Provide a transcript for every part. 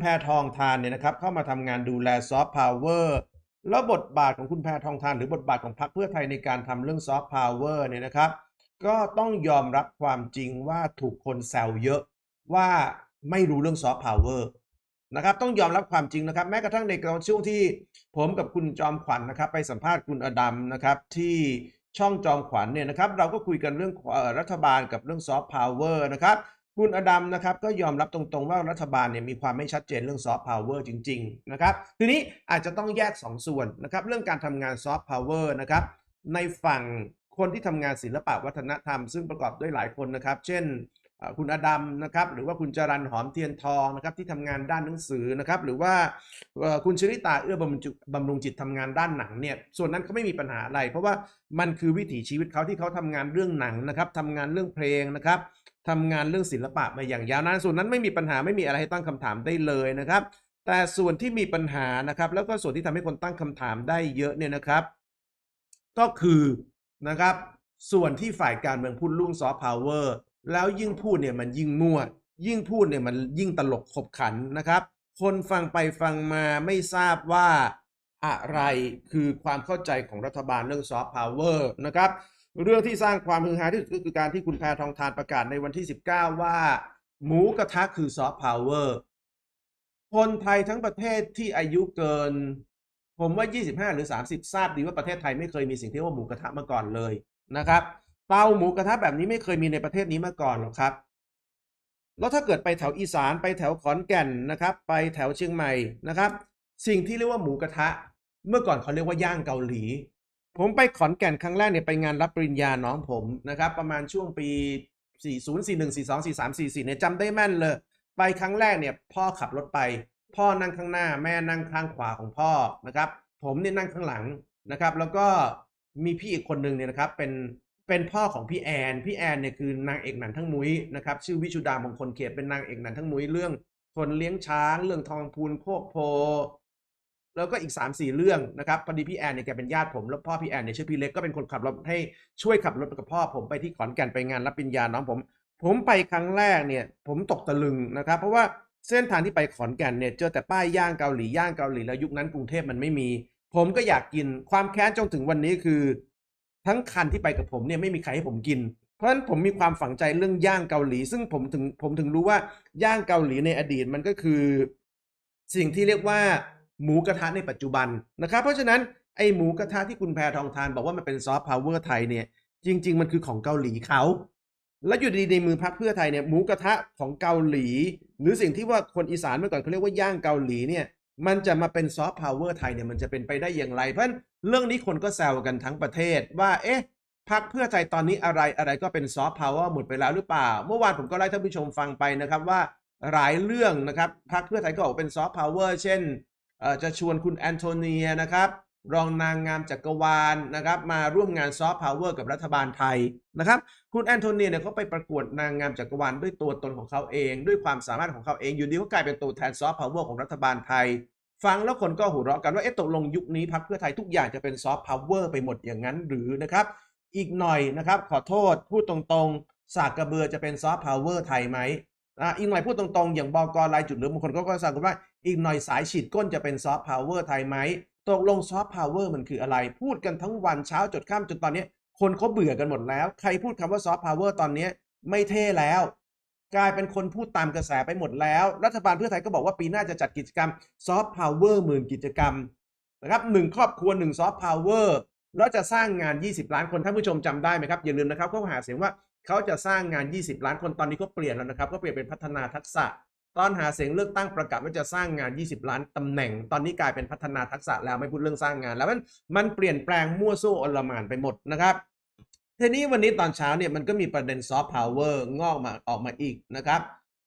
แพทองทานเนี่ยนะครับเข้ามาทำงานดูแลซอฟต์พาวเวอร์แล้วบทบาทของคุณแพทองทาน หรือบทบาทของพรรคเพื่อไทยในการทำเรื่องซอฟต์พาวเวอร์เนี่ยนะครับ ก็ต้องยอมรับความจริงว่าถูกคนแซวเยอะว่าไม่รู้เรื่องซอฟต์พาวเวอร์นะครับต้องยอมรับความจริงนะครับ แม้กระทั่งในช่วงที่ผมกับคุณจอมขวัญนะครับ ไปสัมภาษณ์คุณอดัมนะครับที่ช่องจอมขวัญเนี่ยนะครับ เราก็คุยกันเรื่องรัฐบาลกับเรื่องซอฟต์พาวเวอร์นะครับ คุณอดัมนะครับก็ยอมรับตรงๆว่ารัฐบาลเนี่ยมีความไม่ชัดเจนเรื่องซอฟต์พาวเวอร์จริงๆนะครับทีนี้อาจจะต้องแยก 2 ส่วนนะครับเรื่องการทำงานซอฟต์พาวเวอร์นะครับในฝั่งคนที่ทำงานศิลปะวัฒนธรรม ซึ่งประกอบด้วยหลายคนนะครับ เช่นคุณอดัมนะครับหรือว่าคุณจรันหอมเทียนทองนะครับที่ทำงานด้านหนังสือนะครับหรือว่าคุณชริตาเอื้อบำรุบำรุงจิตทำงานด้านหนังเนี่ยส่วนนั้นเขาไม่มีปัญหาอะไร เพราะว่ามันคือวิถีชีวิตเขาที่เขาทำงานเรื่องหนังนะครับทำงานเรื่องเพลงนะครับ ทำงานเรื่องศิลปะมาอย่างยาวนานส่วนนั้นไม่มีปัญหาไม่มีอะไรให้ตั้งคำถามได้เลยนะครับ แต่ส่วนที่มีปัญหานะครับ แล้วก็ส่วนที่ทำให้คนตั้งคำถามได้เยอะเนี่ยนะครับ ก็คือนะครับ ส่วนที่ฝ่ายการเมืองพูดลุ่งซอฟต์พาวเวอร์แล้วยิ่งพูดเนี่ยมันยิ่งมั่วยิ่งพูดเนี่ยมันยิ่งตลกขบขันนะครับ คนฟังไปฟังมาไม่ทราบว่าอะไรคือความเข้าใจของรัฐบาลเรื่องซอฟต์พาวเวอร์นะครับ เรื่องที่สร้างความฮือฮาที่สุดก็คือการที่คุณแพทองทานประกาศในวันที่ 19 ว่า หมูกระทะคือซอฟต์พาวเวอร์คนไทยทั้งประเทศที่อายุเกิน ผมว่า 25 หรือ 30 ทราบดีว่าประเทศไทยไม่เคยมีสิ่งที่ว่าหมูกระทะมาก่อนเลยนะครับเตาหมูกระทะแบบนี้ไม่เคยมีในประเทศนี้มาก่อนหรอกครับ แล้วถ้าเกิดไปแถวอีสานไปแถวขอนแก่นนะครับ ไปแถวเชียงใหม่นะครับ สิ่งที่เรียกว่าหมูกระทะ เมื่อก่อนเขาเรียกว่าย่างเกาหลี ผมไปขอนแก่นครั้งแรกเนี่ยไปงานรับปริญญาน้องผมนะครับ ประมาณช่วงปี 40 41 42 43 44เนี่ยจำได้แม่นเลย ไปครั้งแรกเนี่ยพ่อขับรถไป พ่อนั่งข้างหน้าแม่นั่งข้างขวาของพ่อนะครับ ผมเนี่ยนั่งข้างหลังนะครับ แล้วก็มีพี่อีกคนหนึ่งเนี่ยนะครับเป็นเป็นพ่อของพี่แอน พี่แอนเนี่ยคือนางเอกหนังทั้งมุ้ยนะครับชื่อวิชุดามงคลเขตเป็นนางเอกหนังทั้งมุ้ยเรื่องคนเลี้ยงช้าง เรื่องทองพูนโคกโพ แล้วก็อีก 3 4 เรื่องนะครับพอดีพี่แอนเนี่ยแกเป็นญาติผมแล้วพ่อพี่แอนเนี่ยชื่อพี่เล็กก็เป็นคนขับรถให้ช่วยขับรถกับพ่อผมไปที่ขอนแก่นไปงานรับปริญญาน้องผม ผมไปครั้งแรกเนี่ย ผมตกตะลึงนะครับ เพราะว่าเส้นทางที่ไปขอนแก่นเนี่ยเจอแต่ป้ายย่างเกาหลีย่างเกาหลีแล้วยุคนั้นกรุงเทพมันไม่มี ผมก็อยากกินความแค้นจนถึงวันนี้คือ ทั้งคันที่ไปกับผมเนี่ยไม่มีใครให้ผมกิน เพราะฉะนั้นผมมีความฝังใจเรื่องย่างเกาหลี ซึ่งผมถึงผมถึงรู้ว่าย่างเกาหลีในอดีตมันก็คือ สิ่งที่เรียกว่า หมูกระทะในปัจจุบันนะครับ เพราะฉะนั้นไอหมูกระทะที่คุณแพรทองทานบอกว่ามันเป็นซอฟต์พาวเวอร์ไทยเนี่ยจริง ๆ มันคือของเกาหลีเขาแล้วอยู่ดีในมือพรรคเพื่อไทยเนี่ยหมูกระทะของเกาหลี หรือสิ่งที่ว่าคนอีสานเมื่อก่อนเขาเรียกว่าย่างเกาหลีเนี่ยมันจะมาเป็นซอฟต์พาวเวอร์ไทยเนี่ยมันจะเป็นไปได้อย่างไร เพราะเรื่องนี้คนก็แซวกันทั้งประเทศว่าเอ๊ะพรรคเพื่อไทยตอนนี้อะไรอะไรก็เป็นซอฟต์พาวเวอร์หมดไปแล้วหรือเปล่า เมื่อวานผมก็ไล่ท่านผู้ชมฟังไปนะครับว่าหลายเรื่องนะครับพรรคเพื่อไทยก็บอกเป็นซอฟต์พาวเวอร์เช่น จะชวนคุณแอนโทเนียนะครับรองนางงามจักรวาลนะครับมาร่วมงานซอฟต์พาวเวอร์กับรัฐบาลไทยนะครับคุณแอนโทเนียเนี่ยเขาไปประกวดนางงามจักรวาลด้วยตัวตนของเขาเอง ด้วยความสามารถของเขาเองอยู่ดีก็กลายเป็นตัวแทนซอฟต์พาวเวอร์ของรัฐบาลไทย ฟังแล้วคนก็หัวเราะกันว่าเอ๊ะตกลงยุคนี้พรรคเพื่อไทยทุกอย่างจะเป็นซอฟต์พาวเวอร์ไปหมดอย่างนั้นหรือนะครับอีกหน่อยนะครับขอโทษพูดตรงๆ สากกระเบือจะเป็นซอฟต์พาวเวอร์ไทยไหมอะอีกหน่อยพูดตรงๆ อย่างบอกรายจุดหรือบางคนก็ก็สั่งกันว่า อีกหน่อยสายฉีดก้นจะเป็นซอฟต์พาวเวอร์ไทยไหมตกลงซอฟต์พาวเวอร์มันคืออะไร พูดกันทั้งวันเช้าจดค่ำจนตอนนี้คนเขาเบื่อกันหมดแล้ว ใครพูดคำว่าซอฟต์พาวเวอร์ตอนนี้ไม่เท่แล้ว กลายเป็นคนพูดตามกระแสไปหมดแล้ว รัฐบาลเพื่อไทยก็บอกว่าปีหน้าจะจัดกิจกรรมซอฟต์พาวเวอร์หมื่นกิจกรรมนะครับหนึ่งครอบครัวหนึ่งซอฟต์พาวเวอร์แล้วจะสร้างงาน 20 ล้านคนท่านผู้ชมจำได้ไหมครับอย่าลืมนะครับเขาหาเสียงว่าเขาจะสร้างงาน 20 ล้านคนตอนนี้เขาเปลี่ยนแล้วนะครับ ก็เปลี่ยนเป็นพัฒนาทักษะ ตอนหาเสียงเลือกตั้งประกาศว่าจะสร้างงาน 20 ล้านตำแหน่ง ตอนนี้กลายเป็นพัฒนาทักษะแล้วไม่พูดเรื่องสร้างงาน แล้วมันมันเปลี่ยนแปลงมั่วซั่วอลมานไปหมดนะครับทีนี้วันนี้ตอนเช้าเนี่ยมันก็มีประเด็นซอฟต์พาวเวอร์งอกมาออกมาอีกนะครับ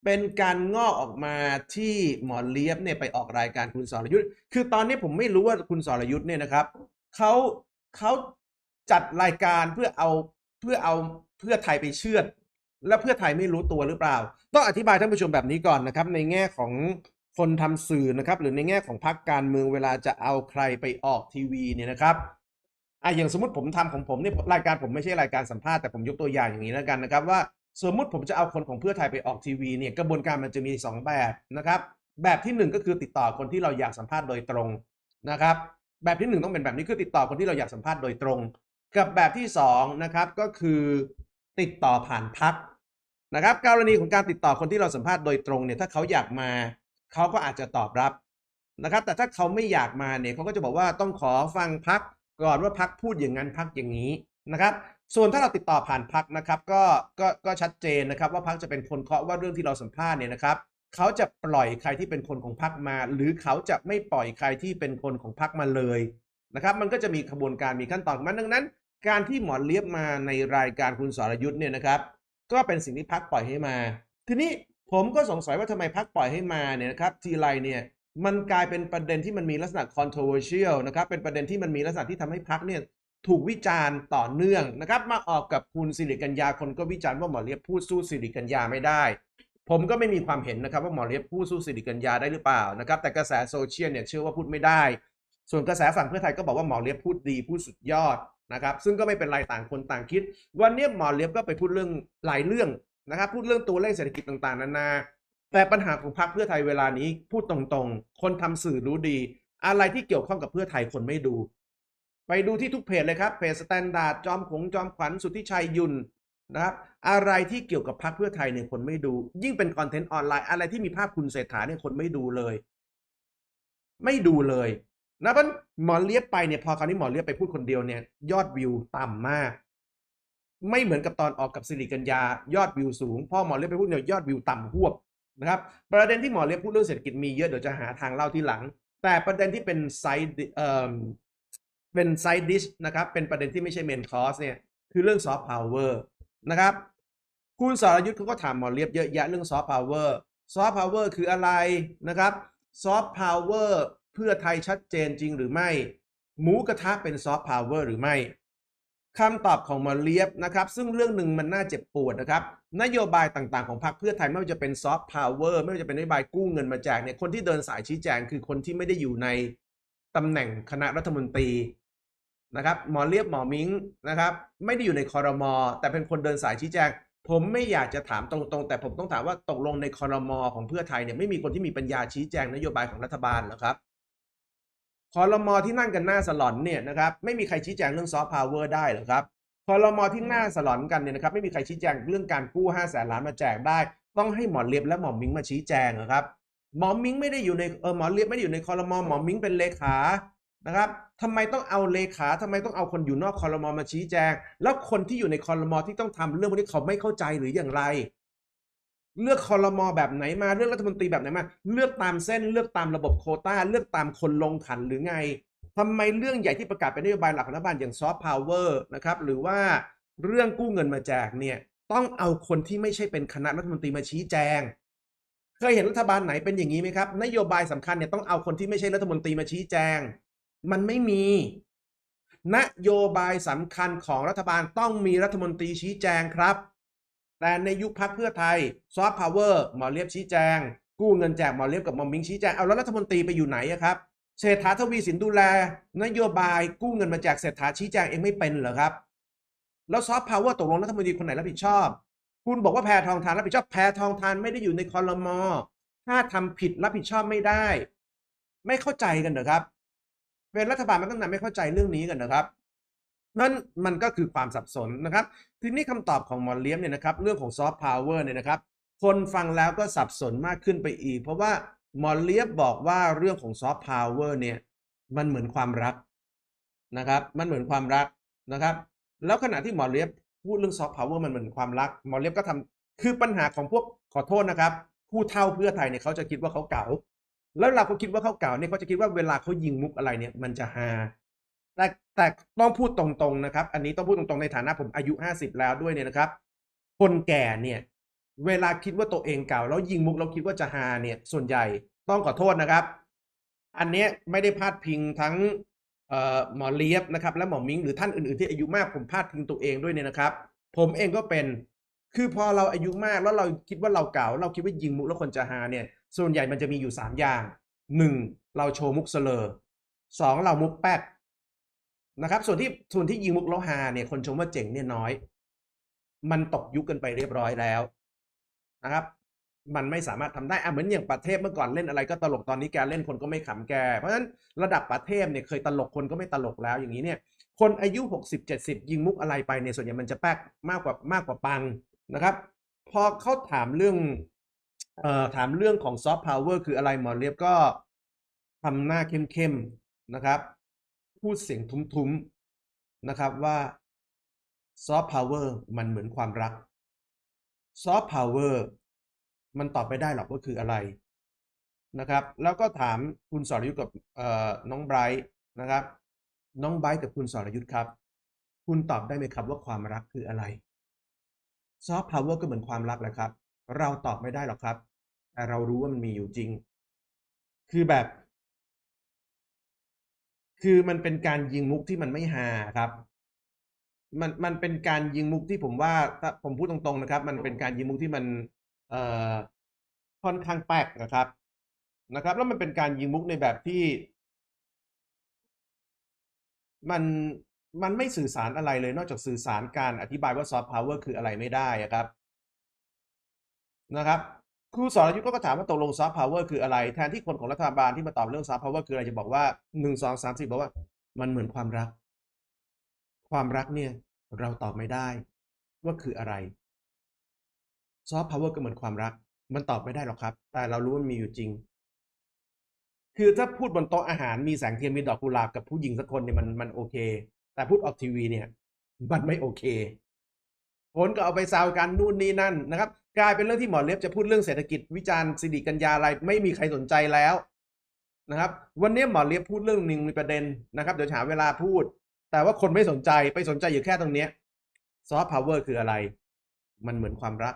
เป็นการงอกออกมาที่หมอเลียบเนี่ยไปออกรายการคุณสรยุทธ์ คือตอนนี้ผมไม่รู้ว่าคุณสรยุทธ์เนี่ยนะครับเขาเขาจัดรายการเพื่อเอาเพื่อเอาเพื่อไทยไปเชื่อด และเพื่อไทยไม่รู้ตัวหรือเปล่า ต้องอธิบายท่านผู้ชมแบบนี้ก่อนนะครับ ในแง่ของคนทำสื่อนะครับ หรือในแง่ของพรรคการเมืองเวลาจะเอาใครไปออกทีวีเนี่ยนะครับอะอย่างสมมติผมทำของผมเนี่ยรายการผมไม่ใช่รายการสัมภาษณ์แต่ผมยกตัวอย่างอย่างนี้แล้วกันนะครับ ว่าสมมุติผมจะเอาคนของเพื่อไทยไปออกทีวีเนี่ยกระบวนการมันจะมี 2 แบบนะครับ แบบที่หนึ่งก็คือติดต่อคนที่เราอยากสัมภาษณ์โดยตรงนะครับ แบบที่หนึ่งต้องเป็นแบบนี้คือติดต่อคนที่เราอยากสัมภาษณ์โดยตรง กับแบบที่สองนะครับก็คือติดต่อผ่านพัก นะครับกรณีของการติดต่อคนที่เราสัมภาษณ์โดยตรงเนี่ยถ้าเขาอยากมาเขาก็อาจจะตอบรับนะครับ แต่ถ้าเขาไม่อยากมาเนี่ยเขาก็จะบอกว่าต้องขอฟังพักก่อนว่าพักพูดอย่างนั้นพักอย่างนี้นะครับ ส่วนถ้าเราติดต่อผ่านพักนะครับก็ก็ก็ชัดเจนนะครับ ว่าพักจะเป็นคนเคาะว่าเรื่องที่เราสัมภาษณ์เนี่ยนะครับเขาจะปล่อยใครที่เป็นคนของพักมา หรือเขาจะไม่ปล่อยใครที่เป็นคนของพักมาเลยนะครับ มันก็จะมีขบวนการมีขั้นตอนมันดังนั้น การที่หมอเลียบมาในรายการคุณสรยุทธ์เนี่ยนะครับ ก็เป็นสิ่งที่พักปล่อยให้มา ทีนี้ผมก็สงสัยว่าทำไมพักปล่อยให้มาเนี่ยนะครับทีไรเนี่ยมันกลายเป็นประเด็นที่มันมีลักษณะ controversial นะครับเป็นประเด็นที่มันมีลักษณะที่ทำให้พักเนี่ยถูกวิจารณ์ต่อเนื่องนะครับมาออกกับคุณสิริกัญญาคนก็วิจารณ์ว่าหมอเลียบพูดสู้สิริกัญญาไม่ได้ ผมก็ไม่มีความเห็นนะครับว่าหมอเลียบพูดสู้สิริกัญญาได้หรือเปล่านะครับแต่กระแสโซเชียลเนี่ยเชื่อว่าพูดไม่ได้ ส่วนกระแสฝั่งเพื่อไทยก็บอกว่าหมอเลียบพูดดีพูดสุดยอด นะครับซึ่งก็ไม่เป็นไรต่างคนต่างคิด วันนี้หมอเลียบก็ไปพูดเรื่องหลายเรื่องนะครับพูดเรื่องตัวเลขเศรษฐกิจต่างๆ นานา แต่ปัญหาของพรรคเพื่อไทยเวลานี้พูดตรงๆ คนทำสื่อรู้ดี อะไรที่เกี่ยวข้องกับเพื่อไทยคนไม่ดู ไปดูที่ทุกเพจเลยครับเพจสแตนดาร์ดจอมขงจอมขวัญสุทธิชัยยุนนะครับอะไรที่เกี่ยวกับพรรคเพื่อไทยเนี่ยคนไม่ดู ยิ่งเป็นคอนเทนต์ออนไลน์อะไรที่มีภาพคุณเศรษฐาเนี่ยคนไม่ดูเลย ไม่ดูเลย นะเพราะหมอเลียบไปเนี่ยพอคราวนี้หมอเลียบไปพูดคนเดียวเนี่ยยอดวิวต่ำมาก ไม่เหมือนกับตอนออกกับสิริกัญญายอดวิวสูงพอหมอเลียบไปพูดเนี่ยยอดวิวต่ำหวบนะครับประเด็นที่หมอเลียบพูดเรื่องเศรษฐกิจมีเยอะเดี๋ยวจะหาทางเล่าที่หลัง แต่ประเด็นที่เป็นไซด์เอ่อเป็นไซด์ดิชนะครับเป็นประเด็นที่ไม่ใช่เมนคอร์สเนี่ยคือเรื่องซอฟต์พาวเวอร์นะครับคุณสรยุทธ์เขาก็ถามหมอเลียบเยอะแยะเรื่องซอฟต์พาวเวอร์ซอฟต์พาวเวอร์คืออะไรนะครับซอฟต์พาวเวอร์ เพื่อไทยชัดเจนจริงหรือไม่ หมูกระทะเป็นซอฟต์พาวเวอร์หรือไม่คำตอบของหมอเลียบนะครับ ซึ่งเรื่องหนึ่งมันน่าเจ็บปวดนะครับ นโยบายต่างๆของพรรคเพื่อไทยไม่ว่าจะเป็นซอฟต์พาวเวอร์ไม่ว่าจะเป็นนโยบายกู้เงินมาแจกเนี่ยคนที่เดินสายชี้แจงคือคนที่ไม่ได้อยู่ในตำแหน่งคณะรัฐมนตรีนะครับหมอเลียบหมอมิงนะครับไม่ได้อยู่ในคอรมอแต่เป็นคนเดินสายชี้แจง ผมไม่อยากจะถามตรงๆ แต่ผมต้องถามว่าตกลงในคอรมอของเพื่อไทยเนี่ยไม่มีคนที่มีปัญญาชี้แจงนโยบายของรัฐบาลหรอครับ คอรมอที่นั่งกันหน้าสลอนเนี่ยนะครับไม่มีใครชี้แจงเรื่องซอฟต์พาวเวอร์ได้หรอครับคอรมอที่หน้าสลอนกันเนี่ยนะครับไม่มีใครชี้แจงเรื่องการกู้5้าแสนล้านมาแจกได้ ต้องให้หมอเลียบและหมอมิงมาชี้แจงเหรอครับหมอมิงไม่ได้อยู่ในเออหมอเลียบไม่ได้อยู่ในคอรมอหมอมิงเป็นเลขานะครับทำไมต้องเอาเลขาทำไมต้องเอาคนอยู่นอกคอรมอมาชี้แจง แล้วคนที่อยู่ในคอรมอที่ต้องทำเรื่องพวกนี้เขาไม่เข้าใจหรืออย่างไร เลือกคอรมอแบบไหนมาเลือกรัฐมนตรีแบบไหนมาเลือกตามเส้น เลือกตามระบบโคต้า เลือกตามคนลงขันหรือไงทำไมเรื่องใหญ่ที่ประกาศเป็นนโยบายหลักของรัฐบาลอย่างซอฟต์พาวเวอร์นะครับหรือว่าเรื่องกู้เงินมาแจกเนี่ยต้องเอาคนที่ไม่ใช่เป็นคณะรัฐมนตรีมาชี้แจง เคยเห็นรัฐบาลไหนเป็นอย่างนี้ไหมครับ นโยบายสำคัญเนี่ยต้องเอาคนที่ไม่ใช่รัฐมนตรีมาชี้แจง มันไม่มี นโยบายสำคัญของรัฐบาลต้องมีรัฐมนตรีชี้แจงครับ แต่ในยุคพักเพื่อไทยซอฟต์พาวเวอร์หมอเลียบชี้แจง กู้เงินแจกหมอเลียบกับหมอมิงชี้แจง เอาแล้วรัฐมนตรีไปอยู่ไหนอะครับเศรษฐาทวีสินดูแล นโยบายกู้เงินมาแจกเศรษฐาชี้แจงเองไม่เป็นเหรอครับ แล้วซอฟต์พาวเวอร์ตกลงรัฐมนตรีคนไหนรับผิดชอบ คุณบอกว่าแพทองทานรับผิดชอบแพทองทานไม่ได้อยู่ในคอรมอถ้าทำผิดรับผิดชอบไม่ได้ ไม่เข้าใจกันเหรอครับ เป็นรัฐบาลมันตั้งนานไม่เข้าใจเรื่องนี้กันนะครับ นั่นมันก็คือความสับสนนะครับ ทีนี้คำตอบของหมอเลี้ยมเนี่ยนะครับ เรื่องของซอฟต์พาวเวอร์เนี่ยนะครับ คนฟังแล้วก็สับสนมากขึ้นไปอีก เพราะว่าหมอเลียบบอกว่าเรื่องของซอฟต์พาวเวอร์เนี่ย มันเหมือนความรักนะครับ มันเหมือนความรักนะครับ แล้วขณะที่หมอเลียบพูดเรื่องซอฟต์พาวเวอร์มันเหมือนความรัก หมอเลียบก็ทำคือปัญหาของพวกขอโทษนะครับ ผู้เท่าเพื่อไทยเนี่ยเขาจะคิดว่าเขาเก่า แล้วเราเขาคิดว่าเขาเก่าเนี่ยเขาจะคิดว่าเวลาเขายิงมุกอะไรเนี่ย มันจะฮา แต่แต่ต้องพูดตรงๆนะครับ อันนี้ต้องพูดตรงๆในฐานะผมอายุห้าสิบแล้วด้วยเนี่ยนะครับ คนแก่เนี่ย เวลาคิดว่าตัวเองเก่า แล้วยิงมุกแล้วคิดว่าจะฮาเนี่ย ส่วนใหญ่ต้องขอโทษนะครับ อันเนี้ยไม่ได้พาดพิงทั้งเอ่อหมอเลียบนะครับ และหมอมิงหรือท่านอื่นๆที่อายุมากผมพาดพิงตัวเองด้วยเนี่ยนะครับ ผมเองก็เป็นคือพอเราอายุมากแล้วเราคิดว่าเราเก่า เราคิดว่ายิงมุกแล้วคนจะฮาเนี่ย ส่วนใหญ่มันจะมีอยู่สามอย่างหนึ่งเราโชว์มุกเสลอสองเรามุกแป๊ก นะครับ ส่วนที่ส่วนที่ยิงมุกแล้วฮาเนี่ยคนชมว่าเจ๋งเนี่ยน้อย มันตกยุคกันไปเรียบร้อยแล้วนะครับ มันไม่สามารถทำได้อะเหมือนอย่างประเทศเมื่อก่อนเล่นอะไรก็ตลกตอนนี้แกเล่นคนก็ไม่ขำแก เพราะฉะนั้นระดับประเทศเนี่ยเคยตลกคนก็ไม่ตลกแล้วอย่างนี้เนี่ย คนอายุ 60 70 ยิงมุกอะไรไปเนี่ยส่วนใหญ่มันจะแป๊กมากกว่ามากกว่าปังนะครับ พอเขาถามเรื่องเอ่อถามเรื่องของซอฟต์พาวเวอร์คืออะไรหมอเลียบก็ทำหน้าเข้มๆนะครับ พูดเสียงทุ้มๆนะครับว่าซอฟต์พาวเวอร์มันเหมือนความรักซอฟต์พาวเวอร์มันตอบไม่ได้หรอกว่าคืออะไรนะครับ แล้วก็ถามคุณสรยุทธ์กับน้องไบรท์นะครับ น้องไบรท์กับคุณสรยุทธ์ครับ คุณตอบได้ไหมครับว่าความรักคืออะไรซอฟต์พาวเวอร์ก็เหมือนความรักแหละครับ เราตอบไม่ได้หรอกครับ แต่เรารู้ว่ามันมีอยู่จริง คือแบบ คือมันเป็นการยิงมุกที่มันไม่ฮาครับ มันมันเป็นการยิงมุกที่ผมว่าถ้าผมพูดตรงๆนะครับ มันเป็นการยิงมุกที่มันเอ่อค่อนข้างแปลกนะครับ นะครับ แล้วมันเป็นการยิงมุกในแบบที่ มันมันไม่สื่อสารอะไรเลย นอกจากสื่อสารการอธิบายว่าซอฟต์พาวเวอร์คืออะไรไม่ได้อะครับ นะครับ ครูสรยุทธ์ก็ถามว่าตกลงซอฟต์พาวเวอร์คืออะไร แทนที่คนของรัฐบาลที่มาตอบเรื่องซอฟต์พาวเวอร์คืออะไรจะบอกว่าหนึ่งสองสามสี่บอกว่า มันเหมือนความรัก ความรักเนี่ยเราตอบไม่ได้ ว่าคืออะไรซอฟต์พาวเวอร์ก็เหมือนความรัก มันตอบไม่ได้หรอกครับ แต่เรารู้ว่ามันมีอยู่จริง คือถ้าพูดบนโต๊ะอาหารมีแสงเทียนมีดอกกุหลาบกับผู้หญิงสักคนเนี่ยมันมันโอเค แต่พูดออกทีวีเนี่ย มันไม่โอเค คนก็เอาไปแซวกันนู่นนี่นั่นนะครับ กลายเป็นเรื่องที่หมอเล็บจะพูดเรื่องเศรษฐกิจวิจารณ์สิริกัญญาอะไรไม่มีใครสนใจแล้วนะครับ วันนี้หมอเล็บพูดเรื่องหนึ่งมีประเด็นนะครับเดี๋ยวหาเวลาพูด แต่ว่าคนไม่สนใจไปสนใจอยู่แค่ตรงเนี้ซอฟต์พาวเวอร์คืออะไร มันเหมือนความรัก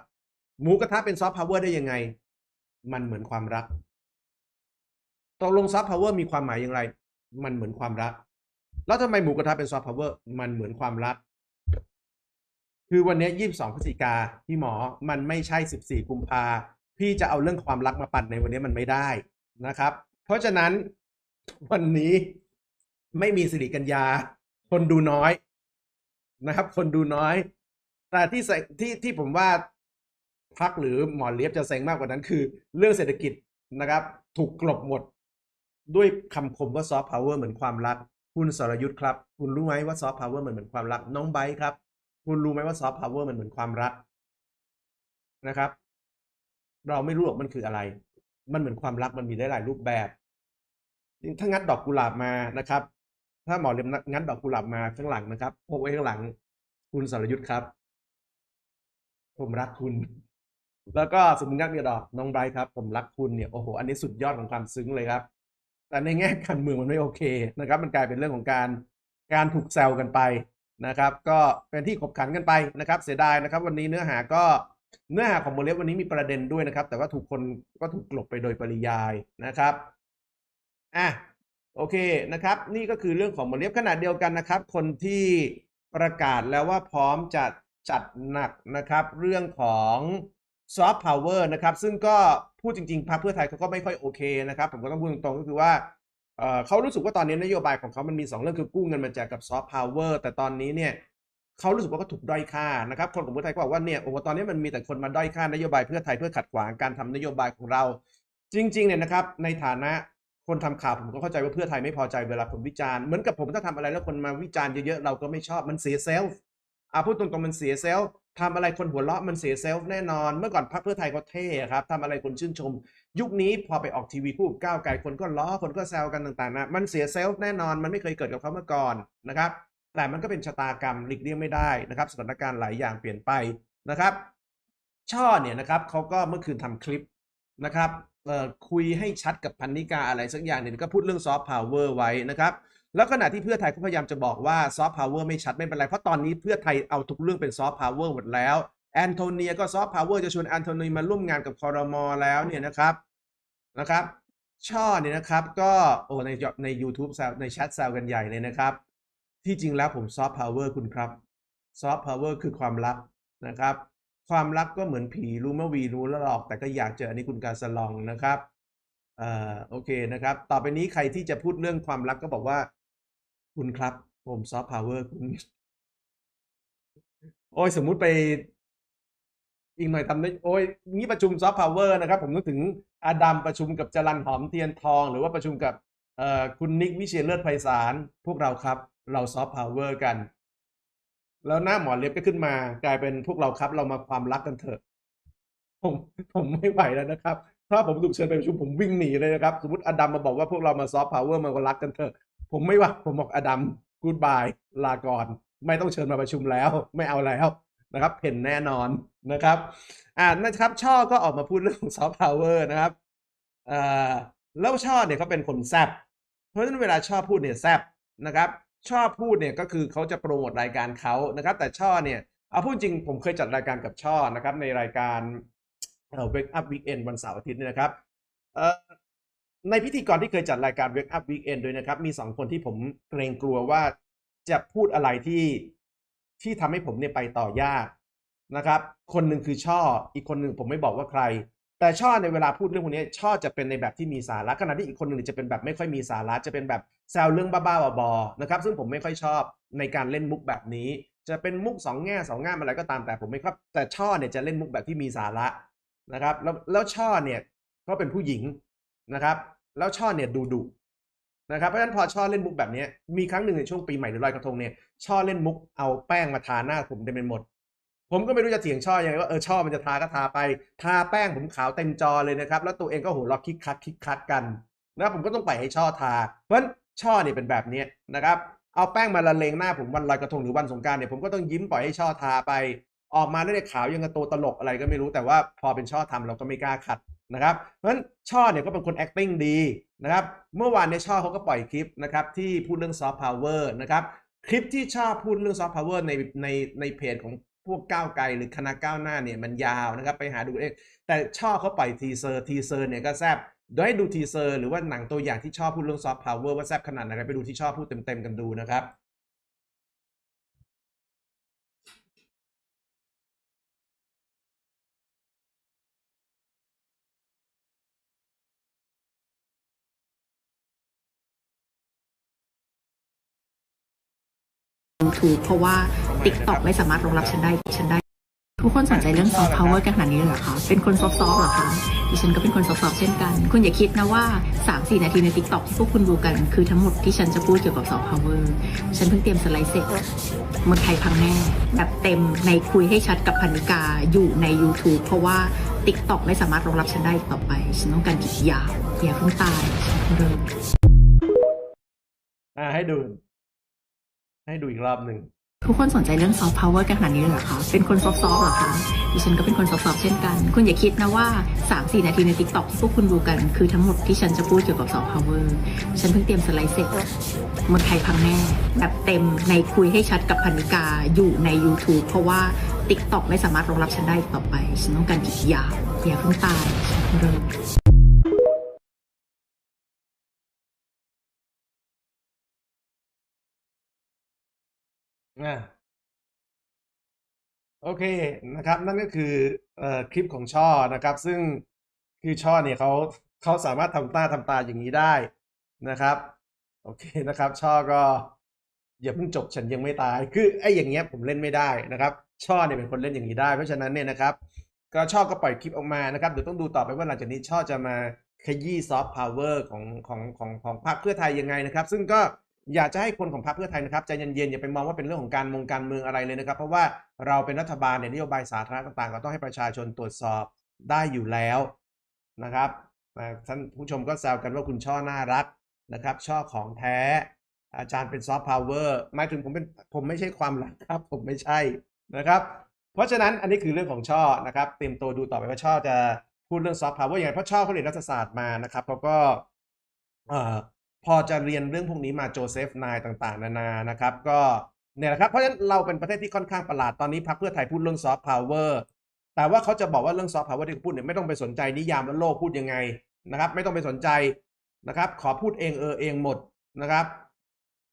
หมูกระทะเป็นซอฟต์พาวเวอร์ได้ยังไง มันเหมือนความรักตกลงซอฟต์พาวเวอร์มีความหมายอย่างไร มันเหมือนความรัก แล้วทำไมหมูกระทะเป็นซอฟต์พาวเวอร์มันเหมือนความรัก คือวันนี้ยี่สิบสองพฤศจิกาพี่หมอมันไม่ใช่สิบสี่กุมภาพี่จะเอาเรื่องความรักมาปั่นในวันนี้มันไม่ได้นะครับ เพราะฉะนั้นวันนี้ไม่มีสิริกัญญา คนดูน้อยนะครับ คนดูน้อย แต่ที่ที่ที่ผมว่าพักหรือหมอเลียบจะเซ็งมากกว่านั้นคือ เรื่องเศรษฐกิจนะครับ ถูกกลบหมด ด้วยคำคมว่าซอฟต์พาวเวอร์เหมือนความรัก คุณสรยุทธ์ครับ คุณรู้ไหมว่าซอฟต์พาวเวอร์เหมือนความรักน้องไบร์ครับ คุณรู้ไหมว่าซอฟต์พาวเวอร์มันเหมือนความรักนะครับ เราไม่รู้หรอกมันคืออะไร มันเหมือนความรักมันมีได้หลายรูปแบบถ้างัดดอกกุหลาบมานะครับ ถ้าหมอเลียมงัดดอกกุหลาบมาข้างหลังนะครับพกไว้ข้างหลัง คุณสรยุทธ์ครับ ผมรักคุณ แล้วก็สมมติงัดมีดอกน้องไบร์ครับ ผมรักคุณเนี่ยโอ้โหอันนี้สุดยอดของความซึ้งเลยครับ แต่ในแง่การเมืองมันไม่โอเคนะครับ มันกลายเป็นเรื่องของการการถูกแซวกันไป นะครับ ก็เป็นที่ขบขันกันไปนะครับ เสียดายนะครับ วันนี้เนื้อหาก็เนื้อหาของโมเลฟวันนี้มีประเด็นด้วยนะครับ แต่ว่าถูกคนก็ถูกกลบไปโดยปริยายนะครับอะโอเคนะครับ นี่ก็คือเรื่องของโมเลฟขนาดเดียวกันนะครับ คนที่ประกาศแล้วว่าพร้อมจะจัดหนักนะครับ เรื่องของซอฟต์พาวเวอร์นะครับ ซึ่งก็พูดจริงๆพรรคเพื่อไทยเขาก็ไม่ค่อยโอเคนะครับ ผมก็ต้องพูดตรงๆก็คือว่า เขารู้สึกว่าตอนนี้นโยบายของเขามันมี 2 เรื่องคือกู้เงินมาแจกกับซอฟต์พาวเวอร์แต่ตอนนี้เนี่ยเขารู้สึกว่าเขาถูกด้อยค่านะครับ คนของเพื่อไทยก็บอกว่าเนี่ยโอ้ตอนนี้มันมีแต่คนมาด้อยค่านโยบายเพื่อไทยเพื่อขัดขวางการทำนโยบายของเรา จริง ๆ เนี่ยนะครับ ในฐานะคนทำข่าวผมก็เข้าใจว่าเพื่อไทยไม่พอใจเวลาผมวิจารณ์เหมือนกับผมถ้าทำอะไรแล้วคนมาวิจารณ์เยอะๆเราก็ไม่ชอบมันเสียเซลฟ์ อะพูดตรงๆมันเสียเซลฟ์ทำอะไรคนหัวเราะมันเสียเซลฟ์แน่นอน เมื่อก่อนพรรคเพื่อไทยเขาเท่ครับทำอะไรคนชื่นชม ยุคนี้พอไปออกทีวีพูดก้าวไกลคนก็ล้อคนก็แซวกันต่างๆนะมันเสียเซลฟ์แน่นอนมันไม่เคยเกิดกับเขาเมาก่อนนะครับ แต่มันก็เป็นชะตากรรมหลีกเลี่ยงไม่ได้นะครับ สถานการณ์หลายอย่างเปลี่ยนไปนะครับ ช่อเนี่ยนะครับเขาก็เมื่อคืนทำคลิปนะครับคุยให้ชัดกับพันนิกาอะไรสักอย่างหนึ่งก็พูดเรื่องซอฟต์พาวเวอร์ไว้นะครับ แล้วขณะที่เพื่อไทยก็พยายามจะบอกว่าซอฟต์พาวเวอร์ไม่ชัดไม่เป็นไร เพราะตอนนี้เพื่อไทยเอาทุกเรื่องเป็นซอฟต์พาวเวอร์หมดแล้วแอนโทเนียก็ซอฟต์พาวเวอร์จะชวนแอนโทเนียมาร่วมงานกับคอรมอแล้วเนี่ยนะครับนะครับ ช่อเนี่ยนะครับก็โอ้ในใน YouTube แซวในแชทแซวกันใหญ่เลยนะครับ ที่จริงแล้วผมซอฟต์พาวเวอร์คุณครับซอฟต์พาวเวอร์คือความลับนะครับ ความลับก็เหมือนผีรู้เมื่อวีรู้แล้วหรอก แต่ก็อยากเจออันนี้คุณการสลองนะครับเอ่อโอเคนะครับ ต่อไปนี้ใครที่จะพูดเรื่องความลับก็บอกว่า คุณครับ ผมซอฟต์พาวเวอร์คุณโอ้ยสมมุติไปอีกหน่อยทำได้โอ้ยนี่ประชุมซอฟต์พาวเวอร์นะครับ ผมนึกถึงอาดัมประชุมกับจรันหอมเทียนทอง หรือว่าประชุมกับเอ่อคุณนิกวิเชียรเลิศไพศาลพวกเราครับ เราซอฟต์พาวเวอร์กัน แล้วหน้าหมอเล็บก็ขึ้นมากลายเป็นพวกเราครับ เรามาความรักกันเถอะ ผมผมไม่ไหวแล้วนะครับ ถ้าผมถูกเชิญไปประชุมผมวิ่งหนีเลยนะครับ สมมติอดัมมาบอกว่าพวกเรามาซอฟต์พาวเวอร์มารักกันเถอะ ผมไม่ว่าผมบอกอดัมกูดบายลาก่อน ไม่ต้องเชิญมาประชุมแล้ว ไม่เอาแล้วนะครับเห็นแน่นอนนะครับอ่านะครับช่อก็ออกมาพูดเรื่องของซอฟต์พาวเวอร์นะครับอ่อแล้วช่อเนี่ยเขาเป็นคนแซบเพราะฉะนั้นเวลาช่อพูดเนี่ยแซบนะครับช่อพูดเนี่ยก็คือเขาจะโปรโมทรายการเขานะครับ แต่ช่อเนี่ยเอาพูดจริงผมเคยจัดรายการกับช่อนะครับในรายการเอ่อ Wake Up Weekend วันเสาร์อาทิตย์นี่นะครับเในพิธีกรที่เคยจัดรายการ Wake Up Weekend ด้วยนะครับ มีสองคนที่ผมเกรงกลัวว่าจะพูดอะไรที่ที่ทำให้ผมเนี่ยไปต่อยากนะครับ คนหนึ่งคือช่อ อีกคนหนึ่งผมไม่บอกว่าใคร แต่ช่อในเวลาพูดเรื่องพวกนี้ช่อจะเป็นในแบบที่มีสาระขณะที่อีกคนหนึ่งจะเป็นแบบไม่ค่อยมีสาระจะเป็นแบบแซวเรื่องบ้าๆบอๆนะครับ ซึ่งผมไม่ค่อยชอบในการเล่นมุกแบบนี้ จะเป็นมุกสองแง่สองง่ามอะไรก็ตามแต่ผมไม่ครับ แต่ช่อเนี่ยจะเล่นมุกแบบที่มีสาระนะครับ แล้วแล้วช่อเนี่ยก็เป็นผู้หญิงนะครับ แล้วช่อเนี่ยดูดุนะครับเพราะฉะนั้นพอช่อเล่นมุกแบบนี้มีครั้งหนึ่งในช่วงปีใหม่หรือลอยกระทงเนี่ยช่อเล่นมุกเอาแป้งมาทาหน้าผมเต็มไปหมด ผมก็ไม่รู้จะเถียงช่อยังไงว่าเออช่อมันจะทาก็ทาไป ทาแป้งผมขาวเต็มจอเลยนะครับ แล้วตัวเองก็หัวเราะคิกคักคิกคักกันนะผมก็ต้องปล่อยให้ช่อทา เพราะฉะนั้นช่อเนี่ยเป็นแบบนี้นะครับเอาแป้งมาละเลงหน้าผมวันลอยกระทงหรือวันสงการเนี่ยผมก็ต้องยิ้มปล่อยให้ช่อทาไป ออกมาแล้วเนี่ยขาวยังกระโตตลกอะไรก็ไม่รู้แต่ว่าพอเป็นช่อทำเราก็ไม่กล้าขัด นะครับเพราะฉะนั้นช่อเนี่ยก็เป็นคน acting ดีนะครับเมื่อวานในช่อเขาก็ปล่อยคลิปนะครับที่พูดเรื่อง soft power นะครับคลิปที่ช่อพูดเรื่อง soft power ในในในเพจของพวกก้าวไกลหรือคณะก้าวหน้าเนี่ยมันยาวนะครับไปหาดูเองแต่ช่อเขาปล่อยทีเซอร์ทีเซอร์เนี่ยก็แซบดยให้ดูทีเซอร์หรือว่าหนังตัวอย่างที่ชอบพูดเรื่อง soft power ว่าแซบขนาดไหนไปดูที่ชอบพูดเต็มๆกันดูนะครับ YouTube เพราะว่า TikTok ไม่สามารถรองรับฉันได้ฉันได้ ทุกคนสนใจเรื่อง soft power กันขนาดนี้เลยเหรอคะเป็นคนซอฟต์ๆเหรอคะดิฉันก็เป็นคนซอฟต์ๆเช่นกัน คุณอย่าคิดนะว่า 3-4 นาทีใน TikTok ที่พวกคุณดูกัน คือทั้งหมดที่ฉันจะพูดเกี่ยวกับ soft power ฉันเพิ่งเตรียมสไลด์เสร็จเมืองไทยพังแน่แบบเต็มในคุยให้ชัดกับพันิกาอยู่ใน YouTube เพราะว่า TikTok ไม่สามารถรองรับฉันได้ต่อไป ฉันต้องการอีกยาวอย่าเพิ่งตายฉันเพิ่งเริ่มอ่าให้ดู ให้ดูอีกรอบหนึ่งทุกคนสนใจเรื่องซอฟต์พาวเวอร์กันขนาดนี้เลยเหรอคะ เป็นคนซอฟต์ๆเหรอคะ ดิฉันก็เป็นคนซอฟต์ๆเช่นกัน คุณอย่าคิดนะว่า 3-4 นาทีใน TikTok ที่พวกคุณดูกันคือทั้งหมดที่ฉันจะพูดเกี่ยวกับซอฟต์พาวเวอร์ ฉันเพิ่งเตรียมสไลด์เสร็จเมืองไทยพังแน่ แบบเต็มในคุยให้ชัดกับพันิกาอยู่ใน YouTube เพราะว่า TikTok ไม่สามารถรองรับฉันได้อีกต่อไป ฉันต้องการอีกยาวอย่าเพิ่งตายฉันเพิ่งเริ่ม อ่าโอเคนะครับ นั่นก็คือเอ่อคลิปของช่อนะครับ ซึ่งคือช่อเนี่ยเขาเขาสามารถทำหน้าทำตาอย่างนี้ได้นะครับ โอเคนะครับ ช่อก็อย่าเพิ่งจบฉันยังไม่ตาย คือไอ้อย่างเงี้ยผมเล่นไม่ได้นะครับ ช่อเนี่ยเป็นคนเล่นอย่างนี้ได้ เพราะฉะนั้นเนี่ยนะครับ ก็ช่อก็ปล่อยคลิปออกมานะครับเดี๋ยวต้องดูต่อไปว่าหลังจากนี้ช่อจะมาขยี้ซอฟต์พาวเวอร์ของของของของพรรคเพื่อไทยยังไงนะครับ ซึ่งก็ อยากจะให้คนของพรรคเพื่อไทยนะครับใจเย็นๆอย่าไปมองว่าเป็นเรื่องของการมงการเมืองอะไรเลยนะครับ เพราะว่าเราเป็นรัฐบาลเนี่ยนโยบายสาธารณะต่างๆ ก็ต้องให้ประชาชนตรวจสอบได้อยู่แล้วนะครับท่านผู้ชมก็แซวกันว่าคุณช่อน่ารักนะครับ ช่อของแท้ อาจารย์เป็นซอฟต์พาวเวอร์หมายถึงผมเป็นผมไม่ใช่ความรักครับ ผมไม่ใช่นะครับ เพราะฉะนั้นอันนี้คือเรื่องของช่อนะครับเตรียมตัวดูต่อไปว่าช่อจะพูดเรื่องซอฟต์พาวเวอร์ยังไงเพราะช่อเขาเรียนรัฐศาสตร์มานะครับเขาก็เอ่อ พอจะเรียนเรื่องพวกนี้มาโจเซฟนายต่างๆ นานานะครับ ก็เนี่ยแหละครับ เพราะฉะนั้นเราเป็นประเทศที่ค่อนข้างประหลาดตอนนี้พรรคเพื่อไทยพูดเรื่องซอฟต์พาวเวอร์แต่ว่าเขาจะบอกว่าเรื่องซอฟต์พาวเวอร์ที่พูดเนี่ยไม่ต้องไปสนใจนิยามว่าโลกพูดยังไงนะครับ ไม่ต้องไปสนใจนะครับ ขอพูดเองเออเองหมดนะครับ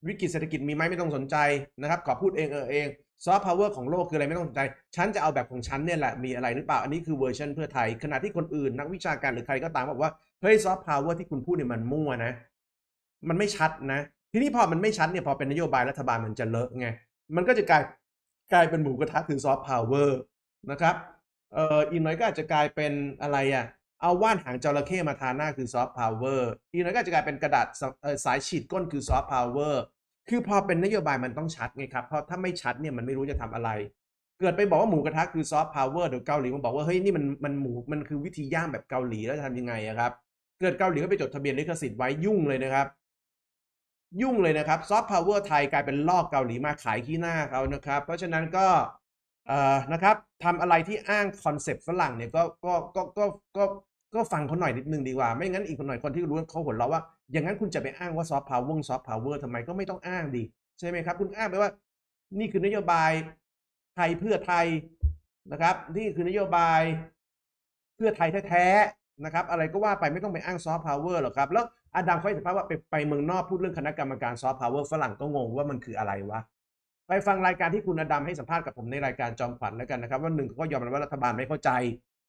วิกฤตเศรษฐกิจมีไหมไม่ต้องสนใจนะครับ ขอพูดเองเออเองซอฟต์พาวเวอร์ของโลกคืออะไรไม่ต้องสนใจ ฉันจะเอาแบบของฉันเนี่ยแหละมีอะไรหรือเปล่า อันนี้คือเวอร์ชันเพื่อไทย ขณะที่คนอื่นนักวิชาการหรือใครก็ตามบอกว่าเฮ้ยซอฟต์พาวเวอร์ที่คุณพูดเนี่ยมันมั่วนะ มันไม่ชัดนะ ทีนี้พอมันไม่ชัดเนี่ยพอเป็นนโยบายรัฐบาลมันจะเลอะไง มันก็จะกลายกลายเป็นหมูกระทะคือซอฟต์พาวเวอร์นะครับเอ่ออีกหน่อยก็อาจจะกลายเป็นอะไรอะเอาว่านหางจระเข้มาทาหน้าคือซอฟต์พาวเวอร์อีกหน่อยก็อาจจะกลายเป็นกระดาษสายฉีดก้นคือซอฟต์พาวเวอร์คือพอเป็นนโยบายมันต้องชัดไงครับเพราะถ้าไม่ชัดเนี่ยมันไม่รู้จะทำอะไร เกิดไปบอกว่าหมูกระทะคือซอฟต์พาวเวอร์เดี๋ยวเกาหลีมาบอกว่าเฮ้ยนี่มันมันหมูมันคือวิธีย่างแบบเกาหลีแล้วจะทำยังไงอะครับเกิดเกาหลีก็ไปจดทะเบียนลิขสิทธิ์ไว้ยุ่งเลยนะครับ ยุ่งเลยนะครับซอฟต์พาวเวอร์ไทยกลายเป็นลอกเกาหลีมาขายขี้หน้าเขานะครับ เพราะฉะนั้นก็เอ่อนะครับทำอะไรที่อ้างคอนเซปต์ฝรั่งเนี่ยก็ก็ก็ก็ก็ก็ฟังเขาหน่อยนิดนึงดีกว่า ไม่งั้นอีกคนหน่อยคนที่รู้เขาหัวเราะว่า อย่างนั้นคุณจะไปอ้างว่าซอฟต์พาวเวอร์ซอฟต์พาวเวอร์ทำไมก็ไม่ต้องอ้างดี ใช่ไหมครับ คุณอ้างไปว่า นี่คือนโยบายไทยเพื่อไทยนะครับ นี่คือนโยบายเพื่อไทยแท้ๆนะครับ อะไรก็ว่าไปไม่ต้องไปอ้างซอฟต์พาวเวอร์หรอกครับ แล้ว อดัมเขาให้สัมภาษณ์ว่าไปไปเมืองนอกพูดเรื่องคณะกรรมการซอฟต์พาวเวอร์ฝรั่งก็งงว่ามันคืออะไรวะ ไปฟังรายการที่คุณอดัมให้สัมภาษณ์กับผมในรายการจอมขวัญแล้วกันนะครับ ว่าหนึ่งเขาก็ยอมรับว่ารัฐบาลไม่เข้าใจ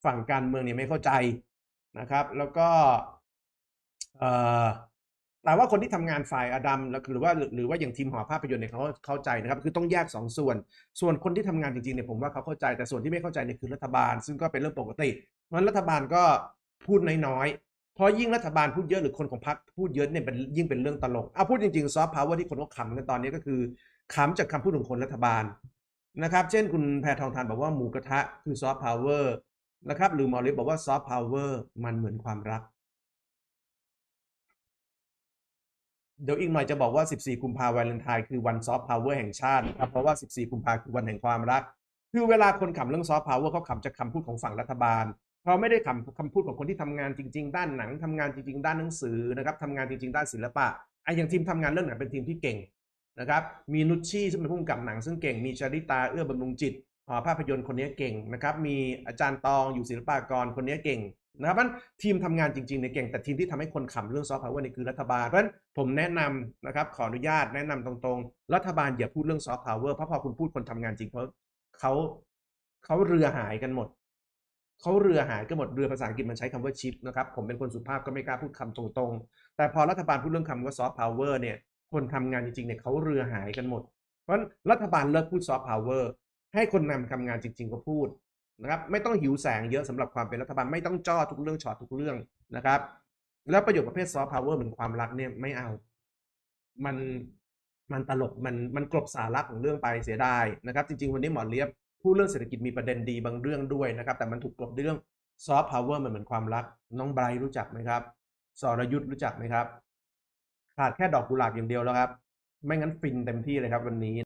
ฝั่งการเมืองเนี่ยไม่เข้าใจนะครับ แล้วก็เอ่อแต่ว่าคนที่ทำงานฝ่ายอดัมหรือว่าหรือว่าอย่างทีมหอภาพยนตร์เนี่ยเขาเข้าใจนะครับ คือต้องแยกสองส่วน ส่วนคนที่ทำงานจริงๆเนี่ยผมว่าเขาเข้าใจแต่ส่วนที่ไม่เข้าใจเนี่ยคือรัฐบาล ซึ่งก็เป็นเรื่องปกติเพราะฉะนั้นรัฐบาลก็พูดน้อย เพราะยิ่งรัฐบาลพูดเยอะหรือคนของพรรคพูดเยอะเนี่ยเป็นยิ่งเป็นเรื่องตลกเอาพูดจริงๆซอฟต์พาวเวอร์ที่คนเขาขำกันตอนนี้ก็คือขำจากคำพูดของคนรัฐบาลนะครับ เช่นคุณแพทองทานบอกว่าหมูกระทะคือซอฟต์พาวเวอร์นะครับหรือมอเล็บอกว่าซอฟต์พาวเวอร์มันเหมือนความรัก เดี๋ยวอีกหน่อยจะบอกว่า 14 กุมภาพันธ์วาเลนไทน์คือวันซอฟต์พาวเวอร์แห่งชาติครับเพราะว่า 14 กุมภาพันธ์คือวันแห่งความรัก คือเวลาคนขำเรื่องซอฟต์พาวเวอร์เขาขำจากคำพูดของฝั่งรัฐบาล เขาไม่ได้ขำคำพูดของคนที่ทำงานจริง ๆ ด้านหนังทำงานจริง ๆ ด้านหนังสือนะครับทำงานจริง ๆ ด้านศิลปะไอ้อย่างทีมทำงานเรื่องหนังเป็นทีมที่เก่งนะครับมีนุชชี่ซึ่งเป็นผู้กำกับหนังซึ่งเก่งมีชาริตาเอื้อบำรุงจิตภาพยนตร์คนนี้เก่งนะครับมีอาจารย์ตองอยู่ศิลปากรคนนี้เก่งนะครับมันทีมทำงานจริงๆในยเก่งแต่ทีมที่ทำให้คนขำเรื่องซอฟต์พาวเวอร์นี่คือรัฐบาลเพราะฉะนั้นผมแนะนำนะครับขออนุญาตแนะนำตรงๆ รัฐบาลอย่าพูดเรื่องซอฟต์พาวเวอร์เพราะพอคุณพูดคนทำงานจริงเพราะเขาเขาเรือหายกันหมด เขาเรือหายกันหมดเรือภาษาอังกฤษมันใช้คำว่าชิปนะครับผมเป็นคนสุภาพก็ไม่กล้าพูดคำตรงๆ แต่พอรัฐบาลพูดเรื่องคำว่าซอฟต์พาวเวอร์เนี่ยคนทำงานจริงๆเนี่ยเขาเรือหายกันหมด เพราะรัฐบาลเลิกพูดซอฟต์พาวเวอร์ให้คนนำทำงานจริง ๆ ก็พูดนะครับไม่ต้องหิวแสงเยอะสำหรับความเป็นรัฐบาลไม่ต้องจ้อทุกเรื่องช็อตทุกเรื่องนะครับ แล้วประโยคประเภทซอฟต์พาวเวอร์เหมือนความรักเนี่ยไม่เอา มันมันตลกมันมันกลบสาระของเรื่องไปเสียดายนะครับ จริง ๆ วันนี้หมอเลียบ พูดเรื่องเศรษฐกิจมีประเด็นดีบางเรื่องด้วยนะครับ แต่มันถูกกลบด้วยเรื่องซอฟต์พาวเวอร์มันเหมือนความรัก น้องไบรท์รู้จักไหมครับสรยุทธ์รู้จักไหมครับ ขาดแค่ดอกกุหลาบอย่างเดียวแล้วครับ ไม่งั้นฟินเต็มที่เลยครับวันนี้